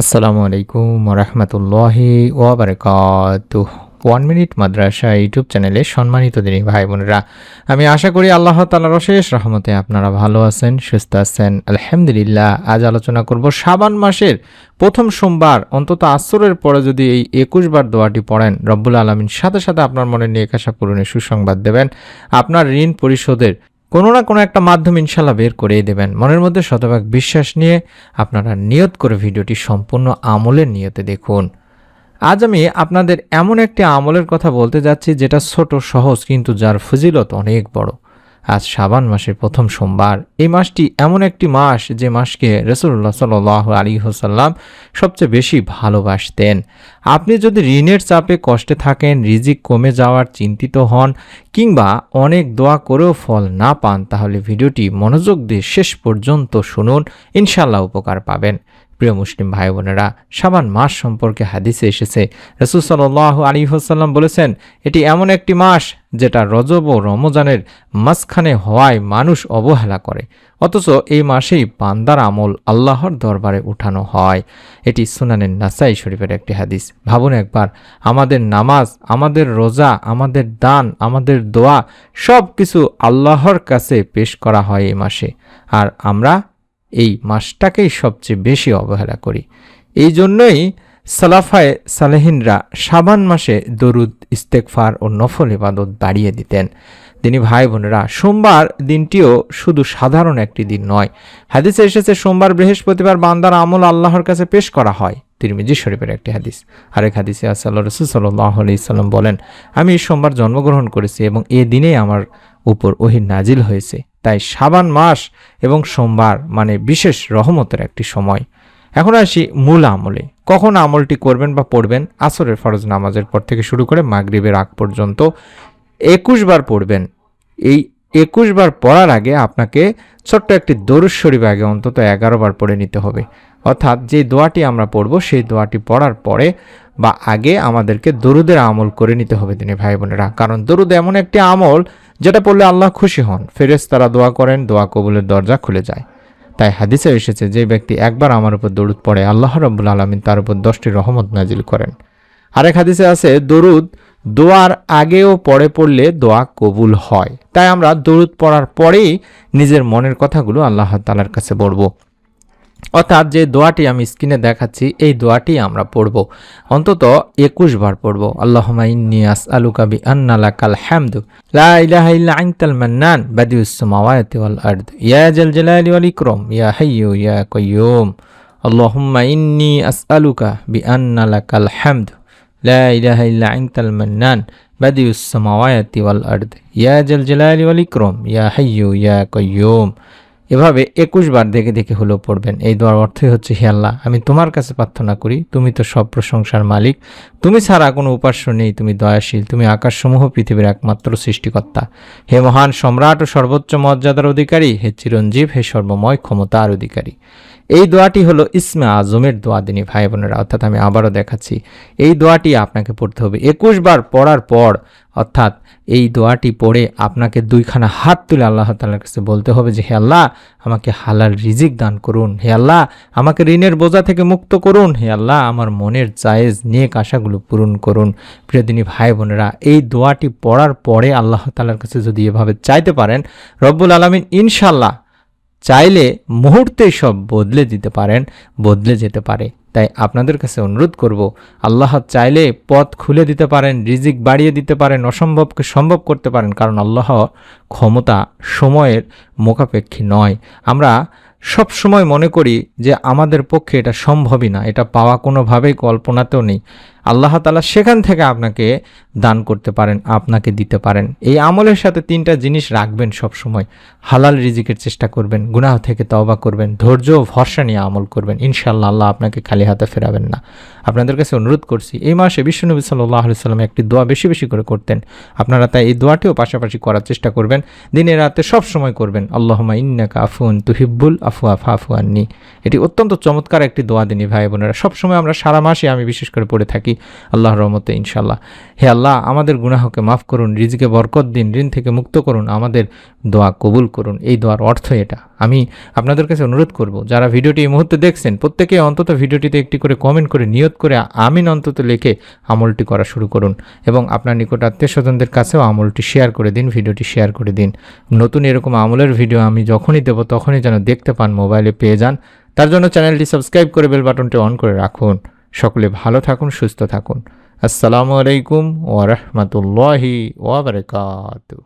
আসসালামু আলাইকুম রহমতুল্লাহি ওয়াবারকাত। ওয়ান মিনিট মাদ্রাসা ইউটিউব চ্যানেলে সম্মানিত দিনী ভাই বোনেরা, আমি আশা করি আল্লাহ তালার অশেষ রহমতে আপনারা ভালো আছেন, সুস্থ আছেন। আলহামদুলিল্লাহ, আজ আলোচনা করব সাবান মাসের প্রথম সোমবার। অন্তত আসরের পরে যদি এই একুশ বার দোয়াটি পড়েন, রব্বুল আলমিন সাথে সাথে আপনার মনে নিয়ে আশা পূরণের সুসংবাদ দেবেন। আপনার ঋণ পরিশোধের কোনো না কোনো একটা মাধ্যম ইনশাল্লাহ বের করেই দেবেন। মনের মধ্যে শতভাগ বিশ্বাস নিয়ে আপনারা নিয়ত করে ভিডিওটি সম্পূর্ণ আমলের নিয়তে দেখুন। আজ আমি আপনাদের এমন একটি আমলের কথা বলতে যাচ্ছি যেটা ছোট, সহজ, কিন্তু যার ফজিলত অনেক বড়। আজ শাবান মাসের প্রথম সোমবার। এই মাসটি এমন একটি মাস যে মাসকে রসুল্লাহ সাল আলী হোসাল্লাম সবচেয়ে বেশি ভালোবাসতেন। আপনি যদি ঋণের চাপে কষ্টে থাকেন, রিজিক কমে যাওয়ার চিন্তিত হন, কিংবা অনেক দোয়া করেও ফল না পান, তাহলে ভিডিওটি মনোযোগ দিয়ে শেষ পর্যন্ত শুনুন। ইনশাল্লাহ উপকার পাবেন। প্রিয় মুসলিম ভাই বোনেরা সাবান মাস সম্পর্কে হাদিসে এসেছে। রসুল আলী হোসাল্লাম বলেছেন, এটি এমন একটি মাস যেটা রজব ও রমজানের মাঝখানে হওয়ায় মানুষ অবহেলা করে। অথচ এই মাসেই বান্দার আমল আল্লাহর দরবারে উঠানো হয়। এটি সুনানের নাসাই শরীফের একটি হাদিস। ভাবুন একবার, আমাদের নামাজ, আমাদের রোজা, আমাদের দান, আমাদের দোয়া সব কিছু আল্লাহর কাছে পেশ করা হয় এই মাসে। আর আমরা এই মাসটাকেই সবচেয়ে বেশি অবহেলা করি। এই জন্যই সালাফায় সালেহিনরা সাবান মাসে দরুদ ইস্তেকফার ও নফল ইবাদত বাড়িয়ে দিতেন। তিনি ভাই বোনেরা, সোমবার দিনটিও শুধু সাধারণ একটি দিন নয়। হাদিসে এসেছে, সোমবার বৃহস্পতিবার বান্দার আমল আল্লাহর কাছে পেশ করা হয়। তিরমিজি শরীফের একটি হাদিস। আরেক হাদিসে আসাল্লাহ রসুল সাল্লাহ আলাইসাল্লাম বলেন, আমি সোমবার জন্মগ্রহণ করেছি এবং এ দিনেই আমার উপর ওহির নাজিল হয়েছে। তাই সাবান মাস এবং সোমবার মানে বিশেষ রহমতের একটি সময়। এখন আসি মূল আমলে। কখন আমলটি করবেন বা পড়বেন? আসরের ফরজ নামাজের পর থেকে শুরু করে মাগরিবের আগ পর্যন্ত একুশ বার পড়বেন। এই একুশ বার পড়ার আগে আপনাকে ছোট্ট একটি দরুদ শরীফ আগে অন্তত এগারো বার পড়ে নিতে হবে। অর্থাৎ যে দোয়াটি আমরা পড়ব, সেই দোয়াটি পড়ার পরে বা আগে আমাদেরকে দরুদের আমল করে নিতে হবে তিনি ভাই বোনেরা কারণ দরুদ এমন একটি আমল যেটা পড়লে আল্লাহ খুশি হন। ফেরেস তারা দোয়া করেন, দোয়া কবুলের দরজা খুলে যায়। তাই হাদিসে এসেছে, যে ব্যক্তি একবার আমার উপর দরুদ পড়ে, আল্লাহ রব্বুল আলমিন তার উপর দশটি রহমত নাজিল করেন। আরেক হাদিসে আছে, দরুদ দোয়ার আগেও পড়ে পড়লে দোয়া কবুল হয়। তাই আমরা দরুদ পড়ার পরেই নিজের মনের কথাগুলো আল্লাহ তালার কাছে বলব। অর্থাৎ যে দোয়াটি আমি স্ক্রিনে দেখাচ্ছি, এই দোয়াটি আমরা পড়ব। অন্তত একুশ বার পড়ব। আল্লাহুম্মা ইন্নী আসআলুকা বিআন্না লাকাল হামদু। লা ইলাহা ইয়া জাল জালালি ওয়াল ইয়া হাইয়্যু ইয়া কাইয়্যুম। ইন্নী লা ওয়াল ইয়া ইয়া এভাবে একুশ বার দেখে দেখে হলেও পড়বেন। এই দোয়ার অর্থই হচ্ছে হে আল্লাহ, আমি তোমার কাছে প্রার্থনা করি, তুমি তো সব প্রশংসার মালিক। তুমি ছাড়া কোনো উপাস্য নেই, তুমি দয়াশীল, তুমি আকাশসমূহ পৃথিবীর একমাত্র সৃষ্টিকর্তা। হে মহান সম্রাট ও সর্বোচ্চ মর্যাদার অধিকারী, হে চিরঞ্জীব, হে সর্বময় ক্ষমতার অধিকারী। এই দোয়াটি হলো ইসমে আজমের দোয়া দিনী ভাই বোনেরা অর্থাৎ আমি আবারও দেখাচ্ছি। এই দোয়াটি আপনাকে পড়তে হবে। একুশ বার পড়ার পর অর্থাৎ এই দোয়াটি পড়ে আপনাকে দুইখানা হাত তুলে আল্লাহ তালার কাছে বলতে হবে যে, হে আল্লাহ, আমাকে হালাল রিজিক দান করুন। হে আল্লাহ, আমাকে ঋণের বোঝা থেকে মুক্ত করুন। হে আল্লাহ, আমার মনের জায়েজ নেক আশাগুলো পূরণ করুন। প্রিয়দিনী ভাই বোনেরা, এই দোয়াটি পড়ার পরে আল্লাহ তালার কাছে যদি এভাবে চাইতে পারেন, রব্বুল আলমিন ইনশাল্লাহ চাইলে মুহূর্তেই সব বদলে দিতে পারেন, বদলে যেতে পারে। তাই আপনাদের কাছে অনুরোধ করব, আল্লাহ চাইলে পথ খুলে দিতে পারেন, রিজিক বাড়িয়ে দিতে পারেন, অসম্ভবকে সম্ভব করতে পারেন, কারণ আল্লাহ ক্ষমতা সময়ের মোকাপেক্ষী নয়। আমরা সব সময় মনে করি যে আমাদের পক্ষে এটা সম্ভবই না, এটা পাওয়া কোনোভাবেই কল্পনাতেও নেই। আল্লাহ তালা সেখান থেকে আপনাকে দান করতে পারেন, আপনাকে দিতে পারেন। এই আমলের সাথে তিনটা জিনিস রাখবেন সব সময় হালাল রিজিকের চেষ্টা করবেন, গুনাহ থেকে তওবা করবেন, ধৈর্য ভরসা নিয়ে আমল করবেন। ইনশাল্লাহ আল্লাহ আপনাকে খালি হাতে ফেরাবেন না। আপনাদের কাছে অনুরোধ করছি, এই মাসে বিশ্বনবী সাল্লাহ সাল্লাম একটি দোয়া বেশি বেশি করে করতেন। আপনারা তাই এই দোয়াটিও পাশাপাশি করার চেষ্টা করবেন। দিনে রাতে সব সময় করবেন আল্লাহমা ইন্নাকা আফুন তুহিব্বুল আফু আফা আফু আন্নি। এটি অত্যন্ত চমৎকার একটি দোয়া, দিনী ভাই বোনেরা। সবসময় আমরা সারা মাসে আমি বিশেষ করে পড়ে থাকি। আল্লাহর রহমতে ইনশাল্লাহ হে আল্লাহ, আমাদের গুনাহকে মাফ করুন, রিজিকে বরকত দিন, ঋণ থেকে মুক্ত করুন, আমাদের দোয়া কবুল করুন। এই দোয়ার অর্থ এটা। আমি আপনাদের কাছে অনুরোধ করব, যারা ভিডিওটি এই মুহূর্তে দেখছেন, প্রত্যেকে অন্তত ভিডিওটিতে একটি করে কমেন্ট করে, নিয়ত করে, আমিন অন্তত লিখে আমলটি করা শুরু করুন এবং আপনার নিকট আত্মীয় স্বজনদের কাছেও আমলটি শেয়ার করে দিন, ভিডিওটি শেয়ার করে দিন। নতুন এরকম আমলের ভিডিও আমি যখনই দেবো, তখনই যেন দেখতে পান মোবাইলে পেয়ে যান। তার জন্য চ্যানেলটি সাবস্ক্রাইব করে বেল বাটনটি অন করে রাখুন। সকলে ভালো থাকুন সুস্থ থাকুন। আসসালামু আলাইকুম ওয়া বারাকাতুহু